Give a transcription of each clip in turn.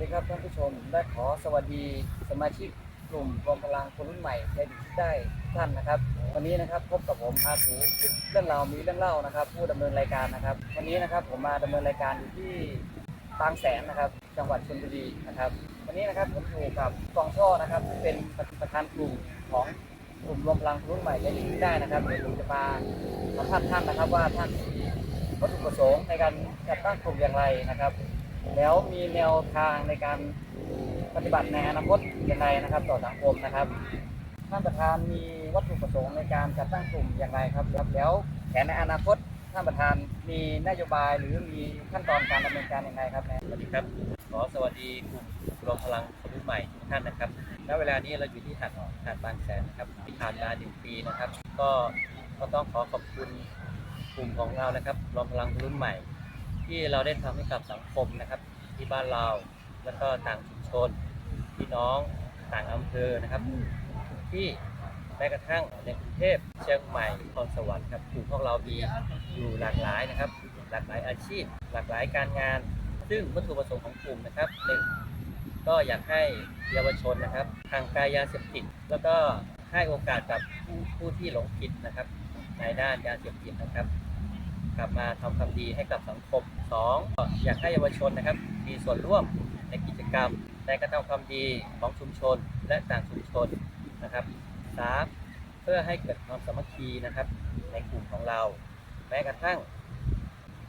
ดีครับท่านผู้ชมและขอสวัสดีสมาชิกกลุ่มรวมพลังคนรุ่นใหม่ใจดีทุกได้ท่านนะครับ วันนี้นะครับพบกับผมอาสูเรื่องราวมีเรื่องเล่านะครับ ผู้ดำเนินรายการนะครับ วันนี้นะครับผมมาดำเนินรายการอยู่ที่บางแสนนะครับ จังหวัดชลบุรีนะครับ วันนี้นะครับผมอยู่กับกองช่อนะครับเป็นประธานกลุ่มของกลุ่มรวมพลังคนรุ่นใหม่ใจดีทุกได้นะครับเดี๋ยวผมจะมาสัมภาษณ์ท่านนะครับว่าท่านมีวัตถุประสงค์ในการจัดตั้งกลุ่มอย่างไรนะครับ แล้วมีแนวทางในการปฏิบัติในอนาคตอย่างไรนะครับ ต่อสังคมนะครับท่านประธานมีวัตถุประสงค์ในการจัดตั้งกลุ่มอย่างไรครับแล้วแล้วแผนในอนาคตท่านประธานมีนโยบายหรือมีขั้นตอนการดำเนินการอย่างไรครับแม่สวัสดีครับขอสวัสดีกลุ่มรวมพลังคนรุ่นใหม่ทุกท่านนะครับณเวลานี้เราอยู่ที่หาดหาดบางแสนนะครับที่ผ่านมาหนึ่งปีนะครับ ก็ก็ต้องขอขอบคุณกลุ่มของเรานะครับรวมพลังคนรุ่นใหม่ ที่เราได้ทำให้กับสังคมนะครับ ที่บ้านเราแล้วก็ต่างชุมชนพี่น้องต่างอำเภอนะครับ ที่แม้กระทั่งในกรุงเทพเชียงใหม่นครสวรรค์ครับกลุ่มพวกเรามีอยู่หลากหลายนะครับ หลากหลายอาชีพ หลากหลายการงาน ซึ่งวัตถุประสงค์ของกลุ่มนะครับหนึ่งก็อยากให้เยาวชนนะครับทางกายยาเสพติดแล้วก็ให้โอกาสกับผู้ผู้ที่หลงผิดนะครับในด้านยาเสพติดนะครับ ลับมาทำความดีให้กับสังคมสองอยากให้เยาวชนนะครับมีส่วนร่วมในกิจกรรมในการทำความดีของชุมชนและต่างชุมชนนะครับสามเพื่อให้เกิดความสามัคคีนะครับในกลุ่มของเรา แม้กระทั่ง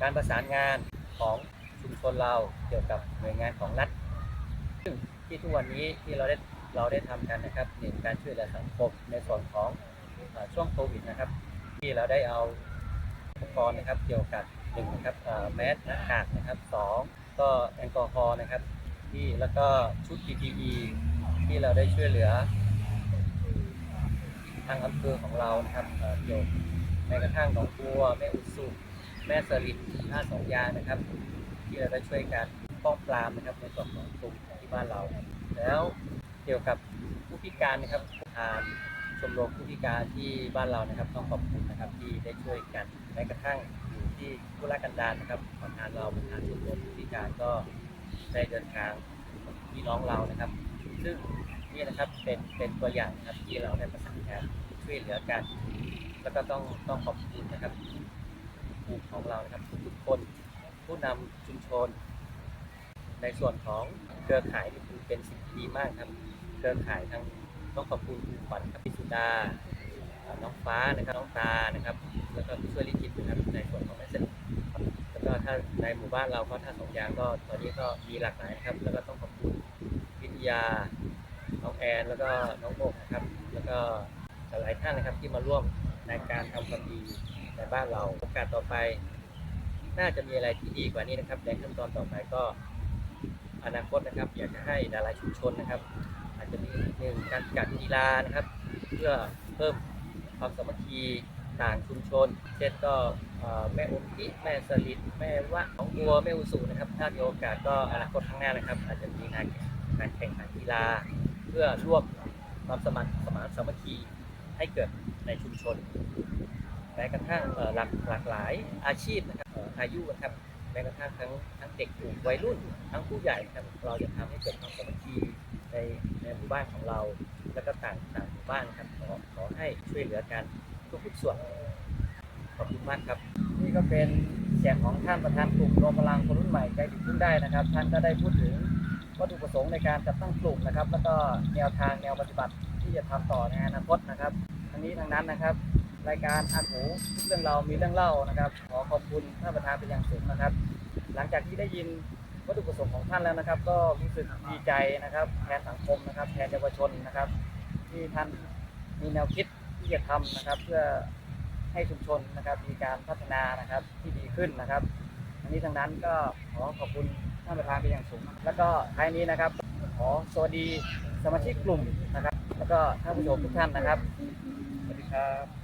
การประสานงานของชุมชนเราเกี่ยวกับหน่วยงานของรัฐซึ่งที่ทุกวันนี้ที่เราได้เราได้ทำกันนะครับหนึ่งการช่วยเหลือสังคมในส่วนของอช่วงโควิดนะครับ ที่เราได้เอา อุปกรณ์นะครับเกี่ยวกับหนึ่งนะครับแมสหน้ากากนะครับสองก็แอลกอฮอล์นะครับที่แล้วก็ชุด PPE ที่เราได้ช่วยเหลือ ทางอำเภอของเรานะครับเกี่ยวแม้กระทั่งหนองบัวแม่อุสุแม่สลิดท่าสองยานะครับ ที่เราได้ช่วยกันป้องปรามนะครับในส่วนของกลุ่มที่บ้านเรา แล้วเกี่ยวกับผู้พิการนะครับทาง ชมรมผู้พิการที่บ้านเรานะครับ ต้องขอบคุณนะครับที่ได้ช่วยกันแม้กระทั่งอยู่ที่ผู้รักกันดารนะครับประธานเราประธานชมรมผู้พิการก็ได้เดินทางพี่น้องเรานะครับ ซึ่งนี่นะครับเป็นเป็นตัวอย่างนะครับที่เราได้ประสานงานช่วยเหลือกัน แล้วก็ต้องต้องขอบคุณนะครับกลุ่มของเรานะครับทุกคนผู้นำชุมชน ในส่วนของเครือข่ายนี่คือเป็นสิ่งดีมากครับเครือข่ายทั้ง ต้องขอบคุณคุณขวัญครับพิสุดาน้องฟ้านะครับน้องตานะครับ แล้วก็พี่ช่วยลิขิตนะครับในส่วนของแม่เสนแล้วก็ถ้าในหมู่บ้านเราก็ถ้าสองอย่างก็ตอนนี้ก็มีหลากหลายนะครับ แล้วก็ต้องขอบคุณวิทยาน้องแอนแล้วก็น้องโมกนะครับ แล้วก็หลายท่านนะครับที่มาร่วมในการทำความดีในบ้านเราโอกาสต่อไป น่าจะมีอะไรที่ดีกว่านี้นะครับในขั้นตอนต่อไปก็อนาคตนะครับ อยากจะให้ดาราชุมชนนะครับ อาจจะมีหนึ่งการจัดกีฬานะครับ เพื่อเพิ่มความสามัคคีต่างชุมชน เช่นก็เอ่อแม่อมพิแม่สลิดแม่วะของบัวแม่อุสุนะครับ ถ้ามีโอกาสก็อนาคตข้างหน้านะครับ อาจจะมีงานการแข่งขันกีฬา เพื่อร่วมความสมัครสมานสามัคคีให้เกิดในชุมชนแม้กระทั่งหลากหลากหลายอาชีพนะครับอายุนะครับแม้กระทั่งทั้งทั้งเด็กกลุ่มวัยรุ่นทั้งผู้ใหญ่นะครับเราจะทำให้เกิดความสามัคคีในในหมู่ บ้านของเรา แล้วก็ต่างต่างหมู่บ้านครับขอขอให้ช่วยเหลือกันทุกทุกส่วนขอบคุณมากครับ นี่ก็เป็นเสียงของท่านประธานกลุ่มรวมพลังคนรุ่นใหม่ใจดีขึ้นได้นะครับ ท่านก็ได้พูดถึงวัตถุประสงค์ในการจัดตั้งกลุ่มนะครับ แล้วก็แนวทางแนวปฏิบัติที่จะทำต่อในอนาคตนะครับทั้งนี้ทั้งนั้นนะครับ รายการอันหูทุกเรื่องเรามีเรื่องเล่านะครับ ขอขอบคุณท่านประธานเป็นอย่างสูงนะครับ หลังจากที่ได้ยิน วัตถุประสงค์ของท่านแล้วนะครับ ก็รู้สึกดีใจนะครับแทนสังคมนะครับแทนเยาวชนนะครับ ที่ท่านมีแนวคิดที่จะทำนะครับ เพื่อให้ชุมชนนะครับ มีการพัฒนานะครับที่ดีขึ้นนะครับทั้งนี้ทั้งนั้นก็ขอขอบคุณท่านประธานเป็นอย่างสูง แล้วก็ท้ายนี้นะครับ ขอสวัสดีสมาชิกกลุ่มนะครับ แล้วก็ท่านผู้ชมทุกท่านนะครับสวัสดีครับ